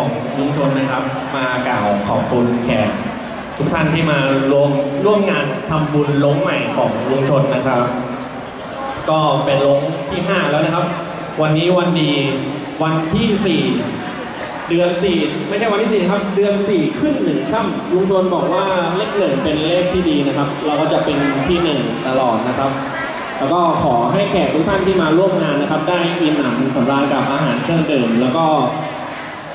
ของลุงชนนะครับ มากล่าวขอบคุณแขกทุกท่านที่มาร่วมร่วมงานทำบุญลงใหม่ของลุงชนนะครับ ก็เป็นลงที่ 5 แล้วนะครับ วันนี้วันดีวันที่ 4 เดือน 4 ไม่ใช่วันที่ 4 ครับ เดือน 4 ขึ้นหนึ่งค่ำลุงชนบอกว่าเลขหนึ่งเป็นเลขที่ดีนะครับ เราก็จะเป็นที่หนึ่งตลอดนะครับแล้วก็ขอให้แขกทุกท่านที่มาร่วมงานนะครับ ได้อิ่มหนำสำราญกับอาหารเครื่องดื่ม แล้วก็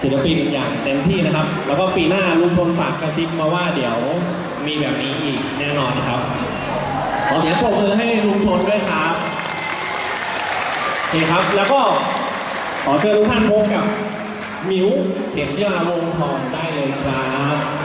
ศิลปินอย่างเต็มที่นะครับ แล้วก็ปีหน้าลุงชนฝากกระซิบมาว่าเดี๋ยวมีแบบนี้อีกแน่นอนนะครับ ขอเสียงปรบมือให้ลุงชนด้วยครับโอเคครับ แล้วก็ขอเชิญทุกท่านพบกับมิวเข็มที่ลาวงทองได้เลยครับ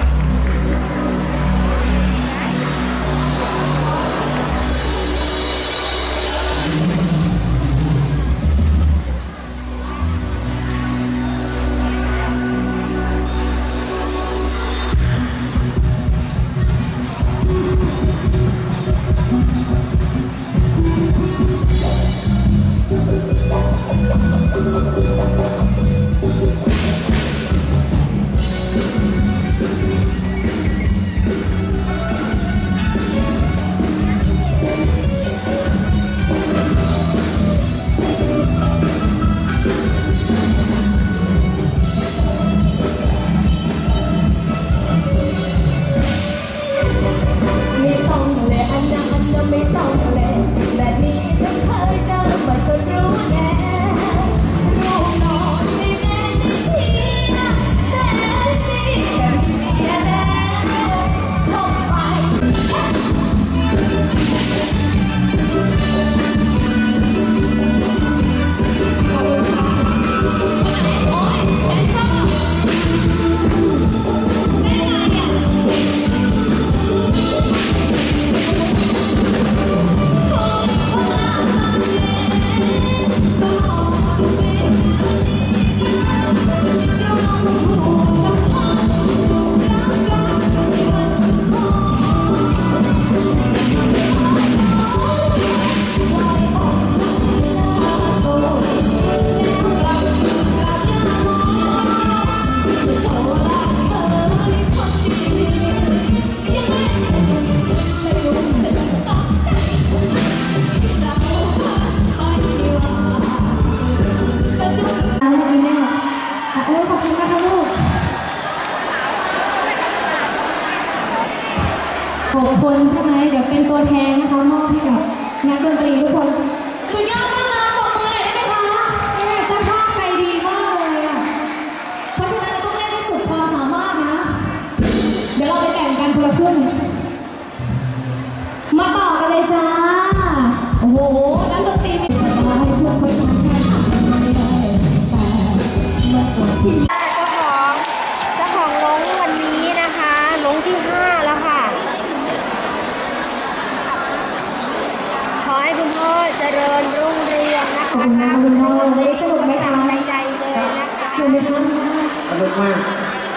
มาก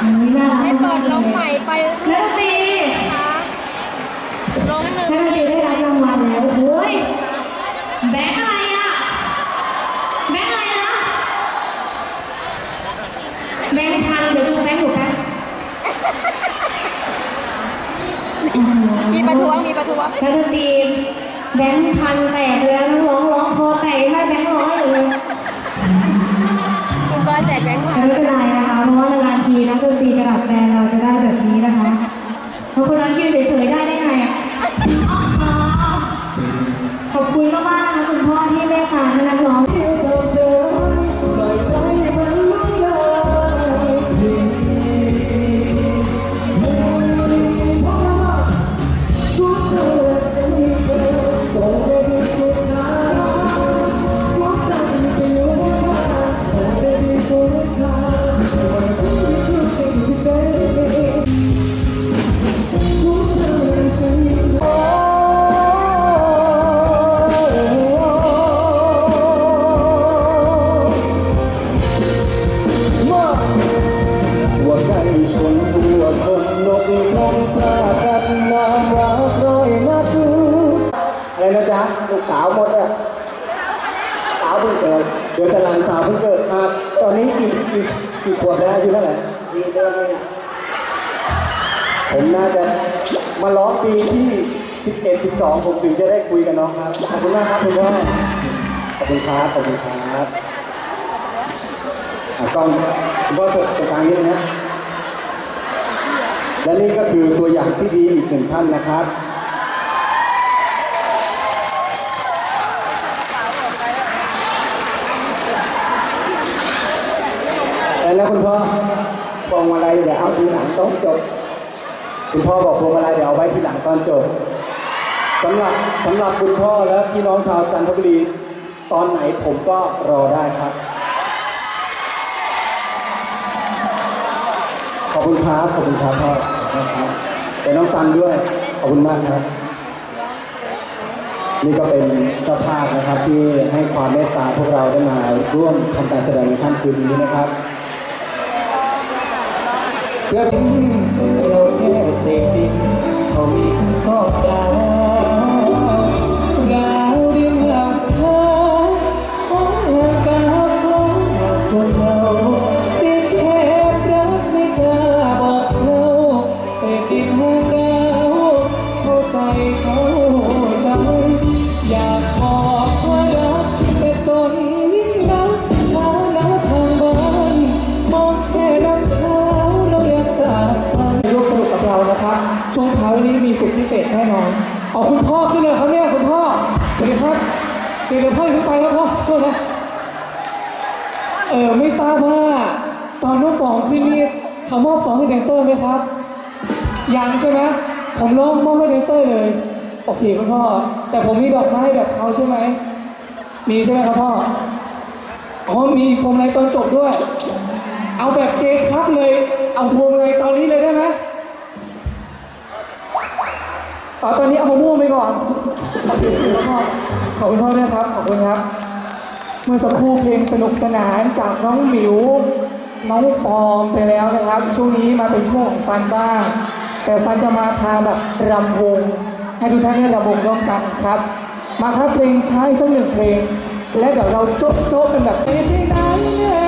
อุ๊ยน่ารักให้มาเปิกดๆลเลงยใหม่ไปนักดนตรีนะคะลงหนึ่งนักดนตรีได้รับรางวัลแล้วโอ้ยแบงค์อะไรอะแบงค์อะไรนะแบงค์พันเดี๋ยวดูแบงค์อยู่แป๊บมีประท้วงมีประท้วงนักดนตรีแบงค์พันแตกเลยนะ นะจ๊ะลูกสาวหมดอะสาวเพิ่งเกิดเดี๋ยวแต่หลานสาวเพิ่งเกิดอะตอนนี้กี่กี่กี่ขวบแล้วอายุเท่าไหร่ปีเดือนเลยผมน่าจะมาล้อปีที่11 12ผมถึงจะได้คุยกับน้องครับขอบคุณมากครับคุณพ่อขอบคุณครับขอบคุณครับอะกล้องคุณพ่อตรงตรงกลางนี้นะและนี่ก็คือตัวอย่างที่ดีอีกหนึ่งท่านนะครับ แล้วคุณพ่อพวงมาลัยเดี๋ยวเอาทีหลังต้องจบ คุณพ่อบอกพวงมาลัยเดี๋ยวเอาไว้ทีหลังตอนจบสำหรับสำหรับคุณพ่อและพี่น้องชาวจันทบุรี ตอนไหนผมก็รอได้ครับ ขอบคุณครับขอบคุณครับพ่อนะครับแต่น้องซันด้วย ขอบคุณมากครับ นี่ก็เป็นเจ้าภาพนะครับที่ให้ความเมตตาพวกเราได้มาร่วมทำการแสดงในค่ำคืนนี้นะครับ เคุณพ่อขึ้นเลยครับเนี่ยคุณพ่อสวัสดีครับเดี๋ยวพ่อขึ้นไปครับพ่อโทษนะเออไม่ทราบว่าตอนน้องฟองขึ้นนี่เขามอบสองให้แดนเซอร์ไหมครับยังใช่ไหมผมร้องมอบให้แดนเซอร์เลยโอเคคุณพ่อ แต่ผมมีดอกไม้แบบเขาใช่ไหมมีใช่ไหมครับพ่ออ๋อมีพวงมาลัยตอนจบด้วย เอาแบบเกย์ครับเลย เอาพวงมาลัยตอนนี้เลยได้ไหม อ๋อตอนนี้เอามะม่วงไปก่อนโอเคคุณพ่อขอบคุณพ่อด้วยครับ ขอบคุณครับ เมื่อสักครู่เพลงสนุกสนานจากน้องหมิว น้องฟอร์มไปแล้วนะครับ ช่วงนี้มาเป็นช่วงของฟันบ้าง แต่ฟันจะมาทางแบบรำวง ให้ทุกท่านได้รำวงร่วมกันครับ มาครับเพลงช้าสักหนึ่งเพลง และเดี๋ยวเราโจ๊ะโจ๊ะกันแบบไม่ได้นานแ